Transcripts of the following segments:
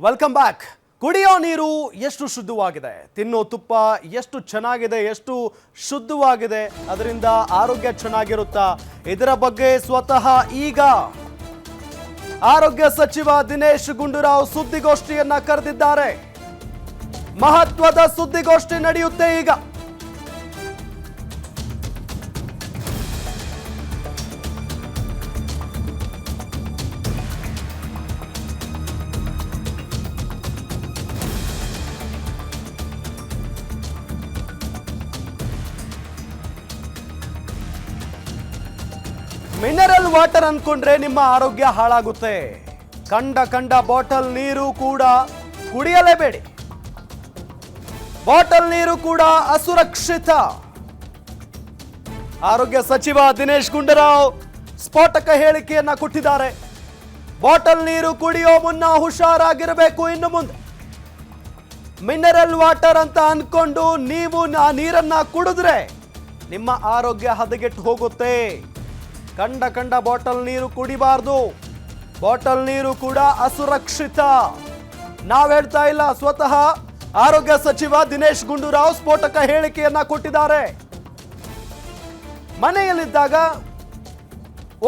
Welcome back ಕುಡಿಯೋ ನೀರು ಎಷ್ಟು ಶುದ್ಧವಾಗಿದೆ? ತಿನ್ನೋ ತುಪ್ಪ ಎಷ್ಟು ಚೆನ್ನಾಗಿದೆ? ಎಷ್ಟು ಶುದ್ಧವಾಗಿದೆ? ಅದರಿಂದ ಆರೋಗ್ಯ ಚೆನ್ನಾಗಿರುತ್ತಾ? ಇದರ ಬಗ್ಗೆ ಸ್ವತಃ ಈಗ ಆರೋಗ್ಯ ಸಚಿವ ದಿನೇಶ್ ಗುಂಡೂರಾವ್ ಸುದ್ದಿಗೋಷ್ಠಿಯನ್ನ ಕರೆದಿದ್ದಾರೆ. ಮಹತ್ವದ ಸುದ್ದಿಗೋಷ್ಠಿ ನಡೆಯುತ್ತೆ ಈಗ. ವಾಟರ್ ಅನ್ಕೊಂಡ್ರೆ ನಿಮ್ಮ ಆರೋಗ್ಯ ಹಾಳಾಗುತ್ತೆ. ಕಂಡ ಕಂಡ ಬಾಟಲ್ ನೀರು ಕೂಡ ಕುಡಿಯಲೇಬೇಡಿ. ಬಾಟಲ್ ನೀರು ಕೂಡ ಅಸುರಕ್ಷಿತ. ಆರೋಗ್ಯ ಸಚಿವ ದಿನೇಶ್ ಗುಂಡೂರಾವ್ ಸ್ಫೋಟಕ ಹೇಳಿಕೆಯನ್ನ ಕೊಟ್ಟಿದ್ದಾರೆ. ಬಾಟಲ್ ನೀರು ಕುಡಿಯೋ ಮುನ್ನ ಹುಷಾರಾಗಿರಬೇಕು ಇನ್ನು ಮುಂದೆ. ಮಿನರಲ್ ವಾಟರ್ ಅಂತ ಅಂದ್ಕೊಂಡು ನೀವು ಆ ನೀರನ್ನ ಕುಡಿದ್ರೆ ನಿಮ್ಮ ಆರೋಗ್ಯ ಹದಗೆಟ್ಟು ಹೋಗುತ್ತೆ. ಕಂಡ ಕಂಡ ಬಾಟಲ್ ನೀರು ಕುಡಿಬಾರ್ದು. ಬಾಟಲ್ ನೀರು ಕೂಡ ಅಸುರಕ್ಷಿತ. ನಾವ್ ಹೇಳ್ತಾ ಇಲ್ಲ, ಸ್ವತಃ ಆರೋಗ್ಯ ಸಚಿವ ದಿನೇಶ್ ಗುಂಡೂರಾವ್ ಸ್ಫೋಟಕ ಹೇಳಿಕೆಯನ್ನ ಕೊಟ್ಟಿದ್ದಾರೆ. ಮನೆಯಲ್ಲಿದ್ದಾಗ,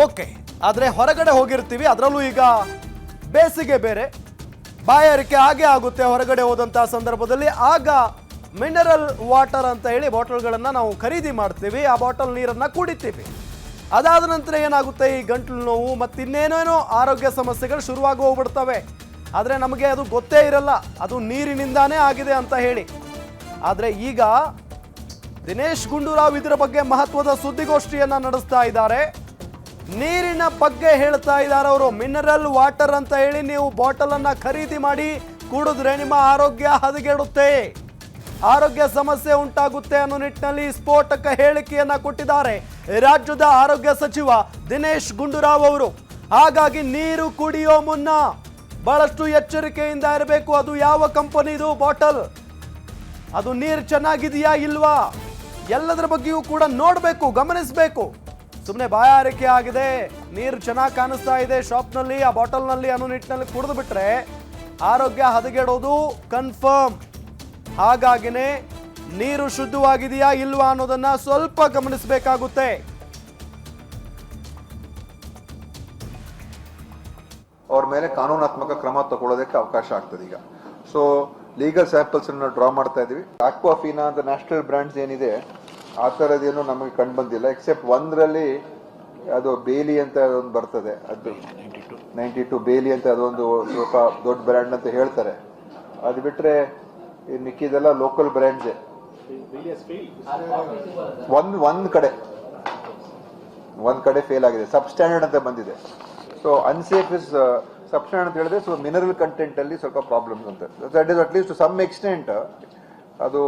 ಓಕೆ, ಆದ್ರೆ ಹೊರಗಡೆ ಹೋಗಿರ್ತೀವಿ, ಅದರಲ್ಲೂ ಈಗ ಬೇಸಿಗೆ ಬೇರೆ. ಬಾಯಾರಿಕೆ ಹಾಗೆ ಆಗುತ್ತೆ ಹೊರಗಡೆ ಹೋದಂತಹ ಸಂದರ್ಭದಲ್ಲಿ. ಆಗ ಮಿನರಲ್ ವಾಟರ್ ಅಂತ ಹೇಳಿ ಬಾಟಲ್ಗಳನ್ನ ನಾವು ಖರೀದಿ ಮಾಡ್ತೀವಿ, ಆ ಬಾಟಲ್ ನೀರನ್ನ ಕುಡಿತೀವಿ. ಅದಾದ ನಂತರ ಏನಾಗುತ್ತೆ? ಈ ಗಂಟಲು ನೋವು ಮತ್ತಿನ್ನೇನೇನೋ ಆರೋಗ್ಯ ಸಮಸ್ಯೆಗಳು ಶುರುವಾಗಿ ಹೋಗ್ಬಿಡ್ತವೆ. ಆದರೆ ನಮಗೆ ಅದು ಗೊತ್ತೇ ಇರಲ್ಲ. ಅದು ನೀರಿನಿಂದಾನೇ ಆಗಿದೆ ಅಂತ ಹೇಳಿ. ಆದರೆ ಈಗ ದಿನೇಶ್ ಗುಂಡೂರಾವ್ ಇದರ ಬಗ್ಗೆ ಮಹತ್ವದ ಸುದ್ದಿಗೋಷ್ಠಿಯನ್ನು ನಡೆಸ್ತಾ ಇದ್ದಾರೆ. ನೀರಿನ ಬಗ್ಗೆ ಹೇಳ್ತಾ ಇದ್ದಾರೆ ಅವರು. ಮಿನರಲ್ ವಾಟರ್ ಅಂತ ಹೇಳಿ ನೀವು ಬಾಟಲನ್ನು ಖರೀದಿ ಮಾಡಿ ಕುಡಿದ್ರೆ ನಿಮ್ಮ ಆರೋಗ್ಯ ಹದಗೆಡುತ್ತೆ. ಆರೋಗ್ಯ ಸಮಸ್ಯೆ ಉಂಟಾಗುತ್ತೆ ಅನ್ನೋ ನಿಟ್ಟಿನಲ್ಲಿ ಸ್ಫೋಟಕ ಹೇಳಿಕೆಯನ್ನ ಕೊಟ್ಟಿದ್ದಾರೆ. ರಾಜ್ಯದ ಆರೋಗ್ಯ ಸಚಿವ ದಿನೇಶ್ ಗುಂಡೂರಾವ್ ಅವರು. ಹಾಗಾಗಿ ನೀರು ಕುಡಿಯೋ ಮುನ್ನ ಬಹಳಷ್ಟು ಎಚ್ಚರಿಕೆಯಿಂದ ಇರಬೇಕು. ಅದು ಯಾವ ಕಂಪನಿದು ಬಾಟಲ್. ಅದು ನೀರು ಚೆನ್ನಾಗಿದೆಯಾ ಇಲ್ವಾ? ಎಲ್ಲದರ ಬಗ್ಗೆಯೂ ಕೂಡ ನೋಡಬೇಕು, ಗಮನಿಸಬೇಕು. ಸುಮ್ಮನೆ ಬಾಯಾರಿಕೆ ಆಗಿದೆ. ನೀರು ಚೆನ್ನಾಗಿ ಕಾಣಿಸ್ತಾ ಇದೆ ಶಾಪ್ನಲ್ಲಿ, ಆ ಬಾಟಲ್ನಲ್ಲಿ ಅನ್ನೋ ನಿಟ್ಟಿನಲ್ಲಿ ಕುಡಿದು ಬಿಟ್ರೆ ಆರೋಗ್ಯ ಹದಗೆಡೋದು ಕನ್ಫರ್ಮ್. ಹಾಗಾಗಿನೇ ನೀರು ಶುದ್ಧವಾಗಿದೆಯಾ ಇಲ್ವಾ ಅನ್ನೋದನ್ನ ಸ್ವಲ್ಪ ಗಮನಿಸಬೇಕಾಗುತ್ತೆ. ಅವ್ರ ಮೇಲೆ ಕಾನೂನಾತ್ಮಕ ಕ್ರಮ ತಗೊಳ್ಳೋದಕ್ಕೆ ಅವಕಾಶ ಆಗ್ತದೆ ಈಗ. ಸೊ ಲೀಗಲ್ ಸ್ಯಾಂಪಲ್ಸ್ ಅನ್ನ ಡ್ರಾ ಮಾಡ್ತಾ ಇದೀವಿ ಆಕ್ವಾಫೀನಾ ಅಂತ ನ್ಯಾಷನಲ್ ಬ್ರ್ಯಾಂಡ್ಸ್ ಏನಿದೆ ಆ ಥರದ್ದೇನು ನಮಗೆ ಕಂಡು ಬಂದಿಲ್ಲ. ಎಕ್ಸೆಪ್ಟ್ ಒಂದರಲ್ಲಿ ಅದು ಬೇಲಿ ಅಂತ ಒಂದು ಬರ್ತದೆ. ಅದು ನೈಂಟಿ ಟು ಬೇಲಿ ಅಂತ ಅದೊಂದು ಸ್ವಲ್ಪ ದೊಡ್ಡ ಬ್ರ್ಯಾಂಡ್ ಅಂತ ಹೇಳ್ತಾರೆ. ಅದು ಬಿಟ್ರೆ ಈ ಮಿಕ್ಕಿದೆಲ್ಲ ಲೋಕಲ್ ಬ್ರ್ಯಾಂಡ್ಸೇ ಒಂದ್ ಒಂದ್ ಕಡೆ. ಒಂದ್ ಕಡೆ ಫೇಲ್ ಆಗಿದೆ. ಸಬ್ ಸ್ಟ್ಯಾಂಡರ್ಡ್ ಅಂತ ಬಂದಿದೆ. So unsafe is sub standard ಅಂತ ಹೇಳಿದ್ರೆ ಸೊ ಮಿನರಲ್ ಕಂಟೆಂಟ್ ಅಲ್ಲಿ ಸ್ವಲ್ಪ ಪ್ರಾಬ್ಲಮ್ಸ್ ಅಂತ that is at least some extent ಅದು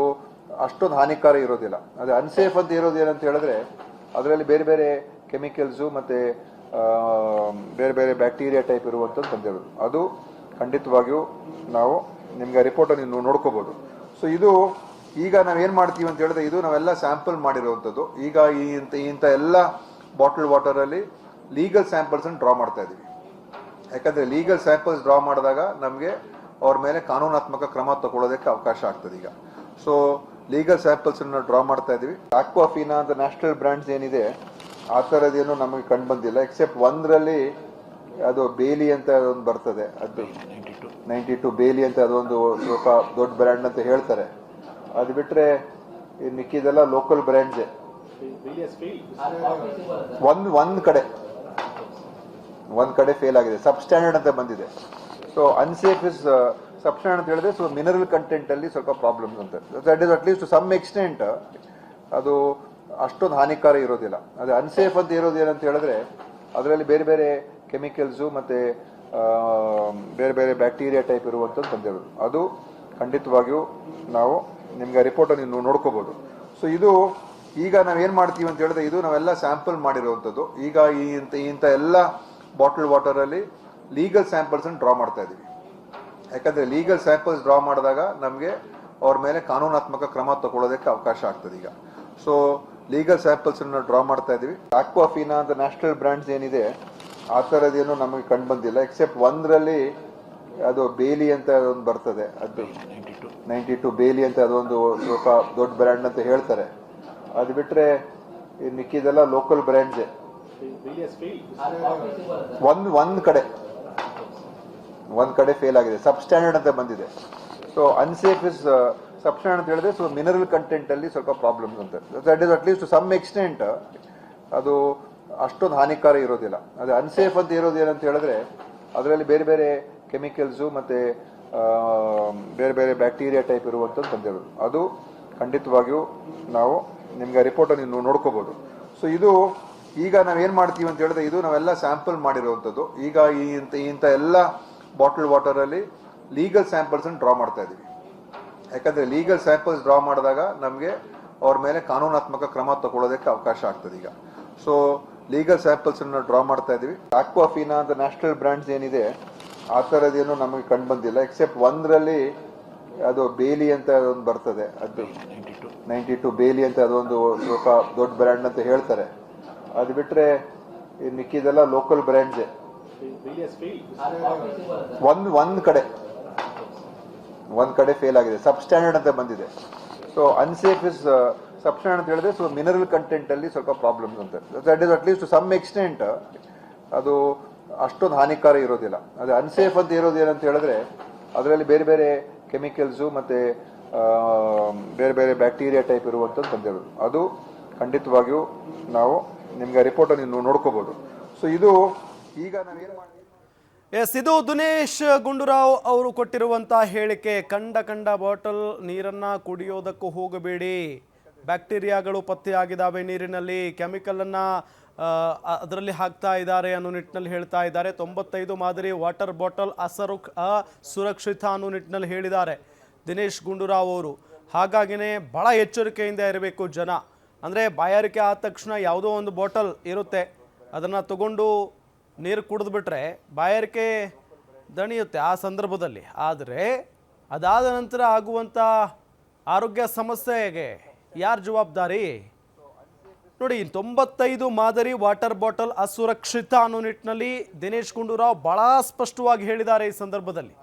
ಅಷ್ಟೊಂದು ಹಾನಿಕಾರ ಇರೋದಿಲ್ಲ. ಅದು ಅನ್ಸೇಫ್ ಅಂತ ಇರೋದು ಏನಂತ ಹೇಳಿದ್ರೆ, ಅದರಲ್ಲಿ ಬೇರೆ ಬೇರೆ ಕೆಮಿಕಲ್ಸು ಮತ್ತೆ ಬೇರೆ ಬೇರೆ ಬ್ಯಾಕ್ಟೀರಿಯಾ ಟೈಪ್ ಇರುವಂಥದ್ದು ಬಂದಿರೋದು. ಅದು ಖಂಡಿತವಾಗಿಯೂ ನಾವು ನಿಮ್ಗೆ ರಿಪೋರ್ಟ್ ನೀವು ನೋಡ್ಕೋಬಹುದು ಸೊ ಇದು ಈಗ ನಾವ್ ಏನ್ ಮಾಡ್ತೀವಿ ಅಂತ ಹೇಳಿದ್ರೆ ಇದು ನಾವೆಲ್ಲ ಸ್ಯಾಂಪಲ್ ಮಾಡಿರುವಂಥದ್ದು. ಈಗ ಈ ಇಂಥ ಇಂಥ ಎಲ್ಲ ಬಾಟಲ್ ವಾಟರ್ ಅಲ್ಲಿ ಲೀಗಲ್ ಸ್ಯಾಂಪಲ್ಸ್ ಅನ್ನು ಡ್ರಾ ಮಾಡ್ತಾ ಇದೀವಿ. ಯಾಕಂದ್ರೆ ಲೀಗಲ್ ಸ್ಯಾಂಪಲ್ಸ್ ಡ್ರಾ ಮಾಡಿದಾಗ ನಮಗೆ ಅವ್ರ ಮೇಲೆ ಕಾನೂನಾತ್ಮಕ ಕ್ರಮ ತಗೊಳ್ಳೋದಕ್ಕೆ ಅವಕಾಶ ಆಗ್ತದೆ ಈಗ. ಸೊ ಲೀಗಲ್ ಸ್ಯಾಂಪಲ್ಸ್ ಅನ್ನು ಡ್ರಾ ಮಾಡ್ತಾ ಇದೀವಿ. ಆಕ್ವಾಫಿನಾ ಅಂತ ನ್ಯಾಷನಲ್ ಬ್ರ್ಯಾಂಡ್ಸ್ ಏನಿದೆ, ಆ ಥರದ್ದೇನು ನಮಗೆ ಕಂಡು ಬಂದಿಲ್ಲ ಎಕ್ಸೆಪ್ಟ್ ಒಂದರಲ್ಲಿ ಅದು ಬೇಲಿ ಅಂತ ಒಂದು ಬರ್ತದೆ ಅದು ನೈಂಟಿ ಟು. ಬೇಲಿ ಅಂತ ಅದೊಂದು ಸ್ವಲ್ಪ ದೊಡ್ಡ ಬ್ರ್ಯಾಂಡ್ ಅಂತ ಹೇಳ್ತಾರೆ. ಅದು ಬಿಟ್ರೆ ಈ ಮಿಕ್ಕಿದೆಲ್ಲ ಲೋಕಲ್ ಬ್ರ್ಯಾಂಡ್ಸೇ ಒಂದ್ ಒಂದ್ ಕಡೆ. ಒಂದ್ ಕಡೆ ಫೇಲ್ ಆಗಿದೆ. ಸಬ್ ಸ್ಟ್ಯಾಂಡರ್ಡ್ ಅಂತ ಬಂದಿದೆ. So unsafe is sub standard ಅಂತ ಹೇಳಿದ್ರೆ ಸೊ ಮಿನರಲ್ ಕಂಟೆಂಟ್ ಅಲ್ಲಿ ಸ್ವಲ್ಪ ಪ್ರಾಬ್ಲಮ್ಸ್ ಅಂತ. That is at least some extent ಅದು ಅಷ್ಟೊಂದು ಹಾನಿಕಾರ ಇರೋದಿಲ್ಲ. ಅದು ಅನ್ಸೇಫ್ ಅಂತ ಇರೋದು ಏನಂತ ಹೇಳಿದ್ರೆ ಅದರಲ್ಲಿ ಬೇರೆ ಬೇರೆ ಕೆಮಿಕಲ್ಸು, ಮತ್ತು ಬೇರೆ ಬೇರೆ ಬ್ಯಾಕ್ಟೀರಿಯಾ ಟೈಪ್ ಇರುವಂಥದ್ದು ಬಂದಿರೋದು ಅದು ಖಂಡಿತವಾಗಿಯೂ ನಾವು ನಿಮಗೆ ರಿಪೋರ್ಟ್ ನೀವು ನೋಡ್ಕೋಬೋದು. ಸೊ ಇದು ಈಗ ನಾವು ಏನು ಮಾಡ್ತೀವಿ ಅಂತ ಹೇಳಿದ್ರೆ ಇದು ನಾವೆಲ್ಲ ಸ್ಯಾಂಪಲ್ ಮಾಡಿರುವಂಥದ್ದು ಈಗ ಈ ಇಂಥ ಇಂಥ ಎಲ್ಲ ಬಾಟಲ್ ವಾಟರಲ್ಲಿ ಲೀಗಲ್ ಸ್ಯಾಂಪಲ್ಸನ್ನು ಡ್ರಾ ಮಾಡ್ತಾ ಇದ್ದೀವಿ ಯಾಕಂದರೆ ಲೀಗಲ್ ಸ್ಯಾಂಪಲ್ಸ್ ಡ್ರಾ ಮಾಡಿದಾಗ ನಮಗೆ ಅವ್ರ ಮೇಲೆ ಕಾನೂನಾತ್ಮಕ ಕ್ರಮ ತಗೊಳ್ಳೋದಕ್ಕೆ ಅವಕಾಶ ಆಗ್ತದೆ ಈಗ. ಸೊ ಲೀಗಲ್ ಸ್ಯಾಂಪಲ್ಸನ್ನು ಡ್ರಾ ಮಾಡ್ತಾ ಇದ್ದೀವಿ ಆಕ್ವಾಫಿನಾ ಅಂತ ನ್ಯಾಷನಲ್ ಬ್ರ್ಯಾಂಡ್ಸ್ ಏನಿದೆ ಆ ಥರದೇನು ನಮಗೆ ಕಂಡು ಬಂದಿಲ್ಲ ಎಕ್ಸೆಪ್ಟ್ ಒಂದರಲ್ಲಿ ಅದು ಬೇಲಿ ಅಂತ ಒಂದು ಬರ್ತದೆ, ಅದು ನೈಂಟಿ ಟು ಬೇಲಿ ಅಂತ ಅದೊಂದು ಸ್ವಲ್ಪ ದೊಡ್ಡ ಬ್ರ್ಯಾಂಡ್ ಅಂತ ಹೇಳ್ತಾರೆ. ಅದು ಬಿಟ್ಟರೆ ಮಿಕ್ಕಿದೆಲ್ಲ ಲೋಕಲ್ ಬ್ರ್ಯಾಂಡ್ಸೇ ಒಂದು ಒಂದು ಕಡೆ ಒಂದು ಕಡೆ ಫೇಲ್ ಆಗಿದೆ ಸಬ್ ಸ್ಟ್ಯಾಂಡರ್ಡ್ ಅಂತ ಬಂದಿದೆ. So unsafe is sub standard ಅಂತ ಹೇಳಿದ್ರೆ ಸೊ ಮಿನರಲ್ ಕಂಟೆಂಟ್ ಅಲ್ಲಿ ಸ್ವಲ್ಪ ಪ್ರಾಬ್ಲಮ್ಸ್ ಅಂತ that is at least some extent ಅದು ಅಷ್ಟೊಂದು ಹಾನಿಕಾರ ಇರೋದಿಲ್ಲ. ಅದು ಅನ್ಸೇಫ್ ಅಂತ ಇರೋದು ಏನಂತ ಹೇಳಿದ್ರೆ, ಅದರಲ್ಲಿ ಬೇರೆ ಬೇರೆ ಕೆಮಿಕಲ್ಸು ಮತ್ತೆ ಬೇರೆ ಬೇರೆ ಬ್ಯಾಕ್ಟೀರಿಯಾ ಟೈಪ್ ಇರುವಂಥದ್ದು ಬಂದಿರೋದು. ಅದು ಖಂಡಿತವಾಗಿಯೂ ನಾವು ನಿಮ್ಗೆ ರಿಪೋರ್ಟ್ ನೀವು ನೋಡ್ಕೋಬಹುದು ಸೊ ಇದು ಈಗ ನಾವೇನು ಮಾಡ್ತೀವಿ ಅಂತ ಹೇಳಿದ್ರೆ, ಇದು ನಾವೆಲ್ಲ ಸ್ಯಾಂಪಲ್ ಮಾಡಿರುವಂಥದ್ದು. ಈಗ ಈ ಇಂಥ ಇಂಥ ಎಲ್ಲ ಬಾಟಲ್ ವಾಟರ್ ಅಲ್ಲಿ ಲೀಗಲ್ ಸ್ಯಾಂಪಲ್ಸ್ ಡ್ರಾ ಮಾಡ್ತಾ ಇದೀವಿ. ಯಾಕಂದ್ರೆ ಲೀಗಲ್ ಸ್ಯಾಂಪಲ್ಸ್ ಡ್ರಾ ಮಾಡಿದಾಗ ನಮಗೆ ಅವ್ರ ಮೇಲೆ ಕಾನೂನಾತ್ಮಕ ಕ್ರಮ ತಗೊಳ್ಳೋದಕ್ಕೆ ಅವಕಾಶ ಆಗ್ತದೆ ಈಗ. ಸೊ ಲೀಗಲ್ ಸ್ಯಾಂಪಲ್ಸ್ ಅನ್ನ ಡ್ರಾ ಮಾಡ್ತಾ ಇದೀವಿ. ಆಕ್ವಾಫಿನಾ ಅಂತ ನ್ಯಾಷನಲ್ ಬ್ರ್ಯಾಂಡ್ಸ್ ಏನಿದೆ, ಆ ಥರದ್ದೇನು ನಮಗೆ ಕಂಡು ಬಂದಿಲ್ಲ ಎಕ್ಸೆಪ್ಟ್ ಒಂದರಲ್ಲಿ ಅದು ಬೇಲಿ ಅಂತ ಒಂದು ಬರ್ತದೆ. ಅದು ನೈಂಟಿ ಟು ಬೇಲಿ ಅಂತ ಅದೊಂದು ಸ್ವಲ್ಪ ದೊಡ್ಡ ಬ್ರ್ಯಾಂಡ್ ಅಂತ ಹೇಳ್ತಾರೆ. ಅದು ಬಿಟ್ರೆ ಈ ಮಿಕ್ಕಿದೆಲ್ಲ ಲೋಕಲ್ ಬ್ರ್ಯಾಂಡ್ಸೇ ಒಂದು ಒಂದು ಕಡೆ. ಒಂದು ಕಡೆ ಫೇಲ್ ಆಗಿದೆ. ಸಬ್ ಸ್ಟ್ಯಾಂಡರ್ಡ್ ಅಂತ ಬಂದಿದೆ. So unsafe is sub standard ಅಂತ ಹೇಳಿದ್ರೆ ಸೊ ಮಿನರಲ್ ಕಂಟೆಂಟ್ ಅಲ್ಲಿ ಸ್ವಲ್ಪ ಪ್ರಾಬ್ಲಮ್ಸ್ ಅಂತ that is at least some extent ಅದು ಅಷ್ಟೊಂದು ಹಾನಿಕಾರ ಇರೋದಿಲ್ಲ. ಅದು ಅನ್ಸೇಫ್ ಅಂತ ಇರೋದು ಏನಂತ ಹೇಳಿದ್ರೆ, ಅದರಲ್ಲಿ ಬೇರೆ ಬೇರೆ ಕೆಮಿಕಲ್ಸು ಮತ್ತೆ ಬೇರೆ ಬೇರೆ ಬ್ಯಾಕ್ಟೀರಿಯಾ ಟೈಪ್ ಇರುವಂಥದ್ದು ಬಂದಿರೋದು ಅದು ಖಂಡಿತವಾಗಿಯೂ ನಾವು ನಿಮ್ಗೆ ರಿಪೋರ್ಟ್ ನೀವು ನೋಡ್ಕೋಬಹುದು ಸೊ ಇದು ಈಗ ನಾವೇನು ಎಸ್ ಇದು ದಿನೇಶ್ ಗುಂಡೂರಾವ್ ಅವರು ಕೊಟ್ಟಿರುವಂಥ ಹೇಳಿಕೆ. ಕಂಡ ಕಂಡ ಬಾಟಲ್ ನೀರನ್ನ ಕುಡಿಯೋದಕ್ಕೂ ಹೋಗಬೇಡಿ. ಬ್ಯಾಕ್ಟೀರಿಯಾಗಳು ಪತ್ತೆಯಾಗಿದ್ದಾವೆ ನೀರಿನಲ್ಲಿ. ಕೆಮಿಕಲನ್ನು ಅದರಲ್ಲಿ ಹಾಕ್ತಾ ಇದ್ದಾರೆ ಅನ್ನೋ ನಿಟ್ಟಿನಲ್ಲಿ ಹೇಳ್ತಾ ಇದ್ದಾರೆ. ತೊಂಬತ್ತೈದು ಮಾದರಿ ವಾಟರ್ ಬಾಟಲ್ ಅಸರು ಸುರಕ್ಷಿತ ಅನ್ನೋ ನಿಟ್ಟಿನಲ್ಲಿ ಹೇಳಿದ್ದಾರೆ ದಿನೇಶ್ ಗುಂಡೂರಾವ್ ಅವರು. ಹಾಗಾಗಿನೇ ಭಾಳ ಎಚ್ಚರಿಕೆಯಿಂದ ಇರಬೇಕು ಜನ. ಅಂದರೆ ಬಾಯಾರಿಕೆ ಆದ ತಕ್ಷಣ ಯಾವುದೋ ಒಂದು ಬಾಟಲ್ ಇರುತ್ತೆ. ಅದನ್ನು ತಗೊಂಡು ನೀರು ಕುಡಿದ್ಬಿಟ್ರೆ ಬಾಯಾರಿಕೆ ದಣಿಯುತ್ತೆ ಆ ಸಂದರ್ಭದಲ್ಲಿ. ಆದರೆ ಅದಾದ ನಂತರ ಆಗುವಂಥ ಆರೋಗ್ಯ ಸಮಸ್ಯೆಗೆ ಯಾರು ಜವಾಬ್ದಾರಿ? ನೋಡಿ ತೊಂಬತ್ತೈದು ಮಾದರಿ ವಾಟರ್ ಬಾಟಲ್ ಅಸುರಕ್ಷಿತ ಅನ್ನೋ ನಿಟ್ಟಿನಲ್ಲಿ ದಿನೇಶ್ ಗುಂಡೂರಾವ್ ಬಹಳ ಸ್ಪಷ್ಟವಾಗಿ ಹೇಳಿದ್ದಾರೆ ಈ ಸಂದರ್ಭದಲ್ಲಿ.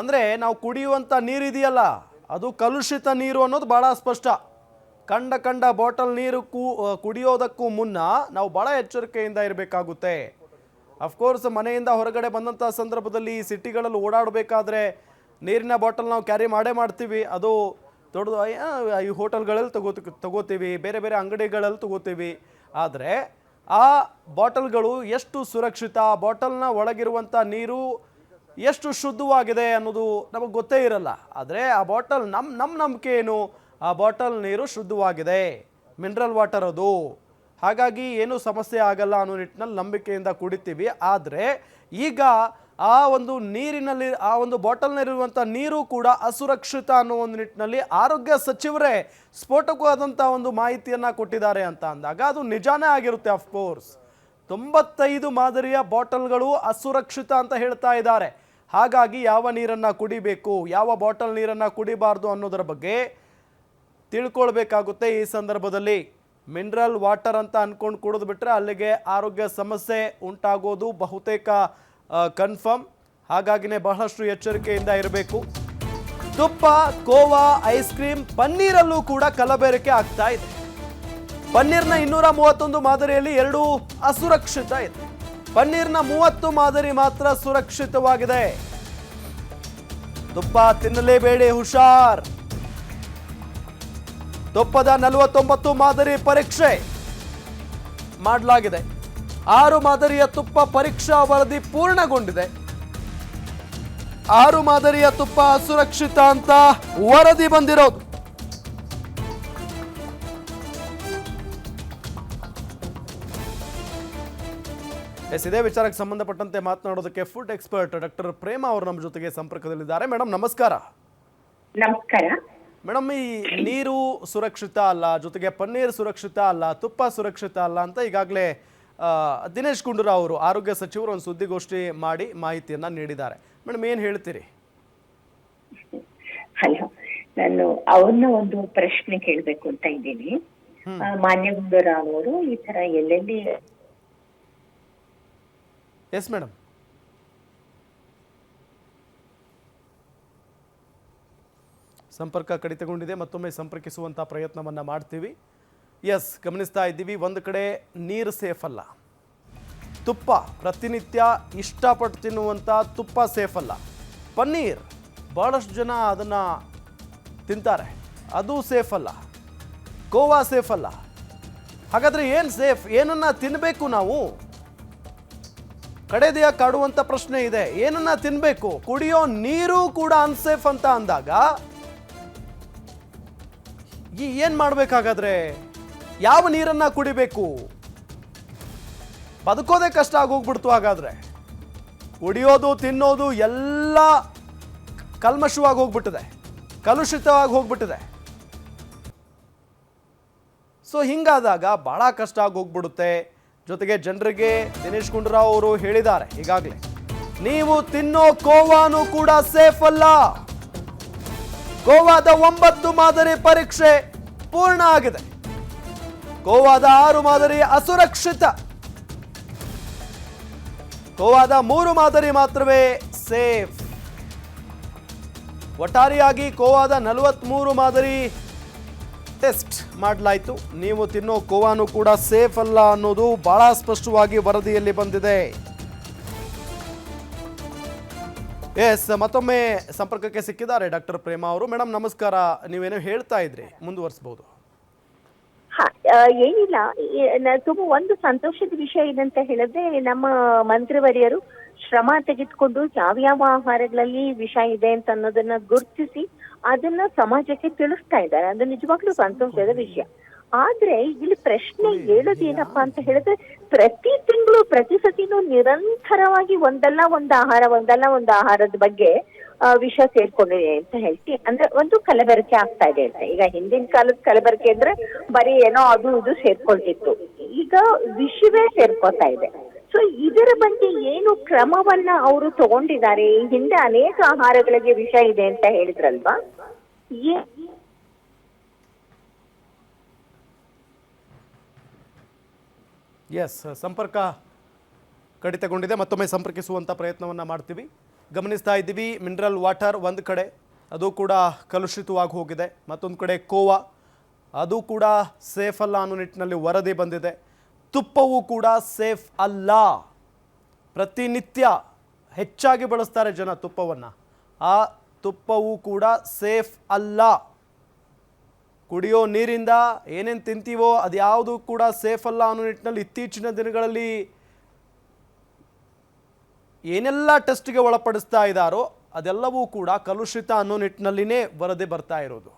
ಅಂದರೆ, ನಾವು ಕುಡಿಯುವಂಥ ನೀರಿದೆಯಲ್ಲ ಅದು ಕಲುಷಿತ ನೀರು ಅನ್ನೋದು ಭಾಳ ಸ್ಪಷ್ಟ. ಕಂಡ ಕಂಡ ಬಾಟಲ್ ನೀರು ಕುಡಿಯೋದಕ್ಕೂ ಮುನ್ನ ನಾವು ಭಾಳ ಎಚ್ಚರಿಕೆಯಿಂದ ಇರಬೇಕಾಗುತ್ತೆ. ಅಫ್ಕೋರ್ಸ್ ಮನೆಯಿಂದ ಹೊರಗಡೆ ಬಂದಂಥ ಸಂದರ್ಭದಲ್ಲಿ ಸಿಟಿಗಳಲ್ಲಿ ಓಡಾಡಬೇಕಾದ್ರೆ ನೀರಿನ ಬಾಟಲ್ ನಾವು ಕ್ಯಾರಿ ಮಾಡೇ ಮಾಡ್ತೀವಿ. ಅದು ದೊಡ್ಡದು ಈ ಹೋಟೆಲ್ಗಳಲ್ಲಿ ತಗೋತ, ತಗೋತೀವಿ, ಬೇರೆ ಬೇರೆ ಅಂಗಡಿಗಳಲ್ಲಿ ತಗೋತೀವಿ. ಆದರೆ ಆ ಬಾಟಲ್ಗಳು ಎಷ್ಟು ಸುರಕ್ಷಿತ, ಆ ಬಾಟಲ್ನ ಒಳಗಿರುವಂಥ ನೀರು ಎಷ್ಟು ಶುದ್ಧವಾಗಿದೆ ಅನ್ನೋದು ನಮಗೆ ಗೊತ್ತೇ ಇರಲ್ಲ. ಆದರೆ ಆ ಬಾಟಲ್ ನಮ್ಮ ನಮ್ಮ ನಂಬಿಕೆ ಏನು? ಆ ಬಾಟಲ್ ನೀರು ಶುದ್ಧವಾಗಿದೆ, ಮಿನರಲ್ ವಾಟರ್ ಅದು. ಹಾಗಾಗಿ ಏನೂ ಸಮಸ್ಯೆ ಆಗಲ್ಲ ಅನ್ನೋ ನಿಟ್ಟಿನಲ್ಲಿ ನಂಬಿಕೆಯಿಂದ ಕುಡಿತೀವಿ ಆದರೆ ಈಗ ಆ ಒಂದು ನೀರಿನಲ್ಲಿ, ಆ ಒಂದು ಬಾಟಲ್ನಲ್ಲಿರುವಂಥ ನೀರು ಕೂಡ ಅಸುರಕ್ಷಿತ ಅನ್ನೋ ಒಂದು ನಿಟ್ಟಿನಲ್ಲಿ ಆರೋಗ್ಯ ಸಚಿವರೇ ಸ್ಫೋಟಕವಾದಂಥ ಒಂದು ಮಾಹಿತಿಯನ್ನು ಕೊಟ್ಟಿದ್ದಾರೆ ಅಂತ ಅಂದಾಗ ಅದು ನಿಜಾನೇ ಆಗಿರುತ್ತೆ ಅಫ್ಕೋರ್ಸ್ ತೊಂಬತ್ತೈದು ಮಾದರಿಯ ಬಾಟಲ್ಗಳು ಅಸುರಕ್ಷಿತ ಅಂತ ಹೇಳ್ತಾ ಇದ್ದಾರೆ. ಹಾಗಾಗಿ ಯಾವ ನೀರನ್ನು ಕುಡಿಬೇಕು, ಯಾವ ಬಾಟಲ್ ನೀರನ್ನು ಕುಡಿಬಾರ್ದು ಅನ್ನೋದರ ಬಗ್ಗೆ ತಿಳ್ಕೊಳ್ಬೇಕಾಗುತ್ತೆ ಈ ಸಂದರ್ಭದಲ್ಲಿ. ಮಿನರಲ್ ವಾಟರ್ ಅಂತ ಅಂದ್ಕೊಂಡು ಕುಡಿದು ಬಿಟ್ರೆ ಅಲ್ಲಿಗೆ ಆರೋಗ್ಯ ಸಮಸ್ಯೆ ಉಂಟಾಗೋದು ಬಹುತೇಕ ಕನ್ಫರ್ಮ್ ಹಾಗಾಗಿನೇ ಬಹಳಷ್ಟು ಎಚ್ಚರಿಕೆಯಿಂದ ಇರಬೇಕು. ತುಪ್ಪ, ಕೋವಾ ಐಸ್ ಕ್ರೀಮ್ ಪನ್ನೀರಲ್ಲೂ ಕೂಡ ಕಲಬೆರಕೆ ಆಗ್ತಾ ಇದೆ. ಪನ್ನೀರ್ನ ಇನ್ನೂರ ಮೂವತ್ತೊಂದು ಮಾದರಿಯಲ್ಲಿ ಎರಡು ಅಸುರಕ್ಷಿತ ಇದೆ. ಪನ್ನೀರ್ನ ಮೂವತ್ತು ಮಾದರಿ ಮಾತ್ರ ಸುರಕ್ಷಿತವಾಗಿದೆ. ತುಪ್ಪ ತಿನ್ನಲೇಬೇಡಿ, ಹುಷಾರ್. ತುಪ್ಪದ ನಲವತ್ತೊಂಬತ್ತು ಮಾದರಿ ಪರೀಕ್ಷೆ ಮಾಡಲಾಗಿದೆ. ಆರು ಮಾದರಿಯ ತುಪ್ಪ ಪರೀಕ್ಷಾ ವರದಿ ಪೂರ್ಣಗೊಂಡಿದೆ. ಆರು ಮಾದರಿಯ ತುಪ್ಪ ಅಸುರಕ್ಷಿತ ಅಂತ ವರದಿ ಬಂದಿರೋದು. ಎಸ್ ಇದೇ ವಿಚಾರಕ್ಕೆ ಸಂಬಂಧಪಟ್ಟಂತೆ ಮಾತನಾಡೋದಕ್ಕೆ ಫುಡ್ ಎಕ್ಸ್ಪರ್ಟ್ ಡಾಕ್ಟರ್ ಪ್ರೇಮ ಅವರು ನಮ್ಮ ಜೊತೆಗೆ ಸಂಪರ್ಕದಲ್ಲಿದ್ದಾರೆ. ಮೇಡಮ್ ನಮಸ್ಕಾರ. ನಮಸ್ಕಾರ. ಮೇಡಮ್ ಈ ನೀರು ಸುರಕ್ಷಿತ ಅಲ್ಲ ಜೊತೆಗೆ ಪನ್ನೀರ್ ಸುರಕ್ಷಿತ ಅಲ್ಲ ತುಪ್ಪ ಸುರಕ್ಷಿತ ಅಲ್ಲ ಅಂತ ಈಗಾಗಲೇ ದಿನೇಶ್ ಗುಂಡೂರಾವ್ ಅವರು ಆರೋಗ್ಯ ಸಚಿವರು ಒಂದು ಸುದ್ದಿಗೋಷ್ಠಿ ಮಾಡಿ ಮಾಹಿತಿಯನ್ನು ನೀಡಿದ್ದಾರೆ. ಮೇಡಮ್ ಏನು ಹೇಳ್ತೀರಿ? ಹಲೋ ನಾನು ಅವ್ರನ್ನ ಒಂದು ಪ್ರಶ್ನೆ ಕೇಳಬೇಕು ಅಂತ ಇದ್ದೀನಿ. ಮಾನ್ಯ ಗುಂಡೂರಾವ್ ಅವರು ಈ ತರ ಎಲ್ಲೆಲ್ಲಿ ಎಸ್ ಮೇಡಮ್ ಸಂಪರ್ಕ ಕಡಿತಗೊಂಡಿದೆ ಮತ್ತೊಮ್ಮೆ ಸಂಪರ್ಕಿಸುವಂತಹ ಪ್ರಯತ್ನವನ್ನು ಮಾಡ್ತೀವಿ. ಎಸ್, ಗಮನಿಸ್ತಾ ಇದ್ದೀವಿ. ಒಂದು ಕಡೆ ನೀರು ಸೇಫ್ ಅಲ್ಲ. ತುಪ್ಪ, ಪ್ರತಿನಿತ್ಯ ಇಷ್ಟಪಟ್ಟು ತಿನ್ನುವಂಥ ತುಪ್ಪ ಸೇಫ್ ಅಲ್ಲ. ಪನ್ನೀರ್ ಭಾಳಷ್ಟು ಜನ ಅದನ್ನು ತಿಂತಾರೆ. ಅದು ಸೇಫ್ ಅಲ್ಲ. ಗೋವಾ ಸೇಫ್ ಅಲ್ಲ. ಹಾಗಾದರೆ ಏನು ಸೇಫ್ ಏನನ್ನು ತಿನ್ನಬೇಕು ನಾವು? ಕಡೆದೆಯ ಕಾಡುವಂಥ ಪ್ರಶ್ನೆ ಇದೆ. ಏನನ್ನು ತಿನ್ನಬೇಕು ಕುಡಿಯೋ ನೀರು ಕೂಡ ಅನ್ಸೇಫ್ ಅಂತ ಅಂದಾಗ ಈ ಏನು ಮಾಡಬೇಕಾಗಾದ್ರೆ? ಯಾವ ನೀರನ್ನ ಕುಡಿಬೇಕು? ಬದುಕೋದೇ ಕಷ್ಟ ಆಗೋಗ್ಬಿಡ್ತು ಹಾಗಾದ್ರೆ. ಕುಡಿಯೋದು, ತಿನ್ನೋದು ಎಲ್ಲ ಕಲ್ಮಶವಾಗಿ ಹೋಗ್ಬಿಟ್ಟಿದೆ. ಕಲುಷಿತವಾಗಿ ಹೋಗ್ಬಿಟ್ಟಿದೆ. ಸೊ ಹಿಂಗಾದಾಗ ಬಹಳ ಕಷ್ಟ ಆಗೋಗ್ಬಿಡುತ್ತೆ. ಜೊತೆಗೆ ಜನರಿಗೆ ದಿನೇಶ್ ಗುಂಡೂರಾವ್ ಅವರು ಹೇಳಿದ್ದಾರೆ ಈಗಾಗಲೇ, ನೀವು ತಿನ್ನೋ ಕೋವಾನು ಕೂಡ ಸೇಫ್ ಅಲ್ಲ. ಗೋವಾದ ಒಂಬತ್ತು ಮಾದರಿ ಪರೀಕ್ಷೆ ಪೂರ್ಣ ಆಗಿದೆ. ಗೋವಾದ ಆರು ಮಾದರಿ ಅಸುರಕ್ಷಿತ. ಗೋವಾದ ಮೂರು ಮಾದರಿ ಮಾತ್ರವೇ ಸೇಫ್. ಒಟ್ಟಾರೆಯಾಗಿ ಗೋವಾದ ನಲವತ್ಮೂರು ಮಾದರಿ ಟೆಸ್ಟ್ ಮಾಡಲಾಯಿತು. ನೀವು ತಿನ್ನೋ ಕೋವಾನು ಕೂಡ ಸೇಫ್ ಅಲ್ಲ ಅನ್ನೋದು ಬಹಳ ಸ್ಪಷ್ಟವಾಗಿ ವರದಿಯಲ್ಲಿ ಬಂದಿದೆ. ಎಸ್, ಮತ್ತೊಮ್ಮೆ ಸಂಪರ್ಕಕ್ಕೆ ಸಿಕ್ಕಿದ್ದಾರೆ ಡಾಕ್ಟರ್ ಪ್ರೇಮಾ ಅವರು. ಮೇಡಮ್ ನಮಸ್ಕಾರ. ನೀವೇನೋ ಹೇಳ್ತಾ ಇದ್ರಿ? ಮುಂದುವರಿಸಬಹುದು ಹಾ ಏನಿಲ್ಲ. ತುಂಬಾ ಒಂದು ಸಂತೋಷದ ವಿಷಯ ಏನಂತ ಹೇಳಿದ್ರೆ, ನಮ್ಮ ಮಂತ್ರಿವರಿಯರು ಶ್ರಮ ತೆಗೆದುಕೊಂಡು ಯಾವ್ಯಾವ ಆಹಾರಗಳಲ್ಲಿ ವಿಷ ಇದೆ ಅಂತ ಅನ್ನೋದನ್ನ ಗುರುತಿಸಿ ಅದನ್ನ ಸಮಾಜಕ್ಕೆ ತಿಳಿಸ್ತಾ ಇದ್ದಾರೆ. ಅದು ನಿಜವಾಗ್ಲೂ ಸಂತೋಷದ ವಿಷಯ. ಆದ್ರೆ ಇಲ್ಲಿ ಪ್ರಶ್ನೆ ಹೇಳೋದೇನಪ್ಪಾ ಅಂತ ಹೇಳಿದ್ರೆ ಪ್ರತಿ ತಿಂಗಳು ಪ್ರತಿ ಸತಿನೂ ನಿರಂತರವಾಗಿ ಒಂದಲ್ಲ ಒಂದ್ ಆಹಾರ ಒಂದಲ್ಲ ಒಂದ್ ಆಹಾರದ ಬಗ್ಗೆ ವಿಷ ಸೇರ್ಕೊಂಡಿದೆ ಅಂತ ಹೇಳ್ತಿ. ಅಂದ್ರೆ ಒಂದು ಕಲಬೆರಕೆ ಆಗ್ತಾ ಇದೆ ಅಂತ. ಈಗ ಹಿಂದಿನ ಕಾಲದ ಕಲಬೆರಕೆ ಅಂದ್ರೆ ಬರೀ ಏನೋ ಅದು ಇದು ಸೇರ್ಕೊಳ್ತಿತ್ತು. ಈಗ ವಿಷವೇ ಸೇರ್ಕೋತಾ ಇದೆ. ಸೊ ಇದರ ಬಗ್ಗೆ ಏನು ಕ್ರಮವನ್ನ ಅವರು ತಗೊಂಡಿದ್ದಾರೆ? ಈ ಹಿಂದೆ ಅನೇಕ ಆಹಾರಗಳಿಗೆ ವಿಷ ಇದೆ ಅಂತ ಹೇಳಿದ್ರಲ್ವಾ? ಎಸ್ ಸಂಪರ್ಕ ಕಡಿತಗೊಂಡಿದೆ. ಮತ್ತೊಮ್ಮೆ ಸಂಪರ್ಕಿಸುವಂಥ ಪ್ರಯತ್ನವನ್ನು ಮಾಡ್ತೀವಿ. ಗಮನಿಸ್ತಾ ಇದ್ದೀವಿ ಮಿನರಲ್ ವಾಟರ್ ಒಂದು ಕಡೆ, ಅದು ಕೂಡ ಕಲುಷಿತವಾಗಿ ಹೋಗಿದೆ. ಮತ್ತೊಂದು ಕಡೆ ಕೋವಾ, ಅದು ಕೂಡ ಸೇಫ್ ಅಲ್ಲ ಅನ್ನೋ ನಿಟ್ಟಿನಲ್ಲಿ ವರದಿ ಬಂದಿದೆ. ತುಪ್ಪವೂ ಕೂಡ ಸೇಫ್ ಅಲ್ಲ. ಪ್ರತಿನಿತ್ಯ ಹೆಚ್ಚಾಗಿ ಬಳಸ್ತಾರೆ ಜನ ತುಪ್ಪವನ್ನು. ಆ ತುಪ್ಪವೂ ಕೂಡ ಸೇಫ್ ಅಲ್ಲ. ಕುಡಿಯೋ ನೀರಿಂದ ಏನೇನು ತಿಂತೀವೋ ಅದು ಯಾವುದು ಕೂಡ ಸೇಫ್ ಅಲ್ಲ ಅನ್ನೋ ನಿಟ್ಟಿನಲ್ಲಿ ಇತ್ತೀಚಿನ ದಿನಗಳಲ್ಲಿ ಏನೆಲ್ಲ ಟೆಸ್ಟ್ಗೆ ಒಳಪಡಿಸ್ತಾ ಇದ್ದಾರೋ ಅದೆಲ್ಲವೂ ಕೂಡ ಕಲುಷಿತ ಅನ್ನೋ ನಿಟ್ಟಿನಲ್ಲಿನೇ ವರದಿ ಬರ್ತಾ ಇರೋದು.